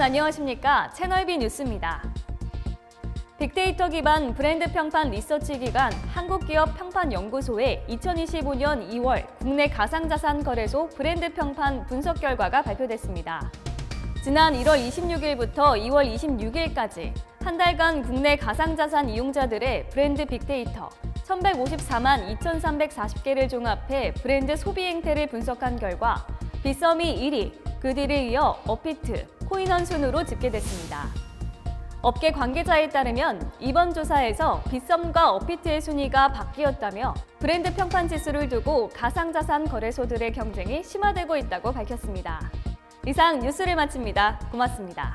안녕하십니까. 채널B 뉴스입니다. 빅데이터 기반 브랜드 평판 리서치 기관 한국기업 평판연구소의 2025년 2월 국내 가상자산 거래소 브랜드 평판 분석 결과가 발표됐습니다. 지난 1월 26일부터 2월 26일까지 한 달간 국내 가상자산 이용자들의 브랜드 빅데이터 1154만 2340개를 종합해 브랜드 소비 행태를 분석한 결과 빗썸이 1위, 그 뒤를 이어 어피트, 코인원 순으로 집계됐습니다. 업계 관계자에 따르면 이번 조사에서 빗썸과 어피트의 순위가 바뀌었다며 브랜드 평판 지수를 두고 가상자산 거래소들의 경쟁이 심화되고 있다고 밝혔습니다. 이상 뉴스를 마칩니다. 고맙습니다.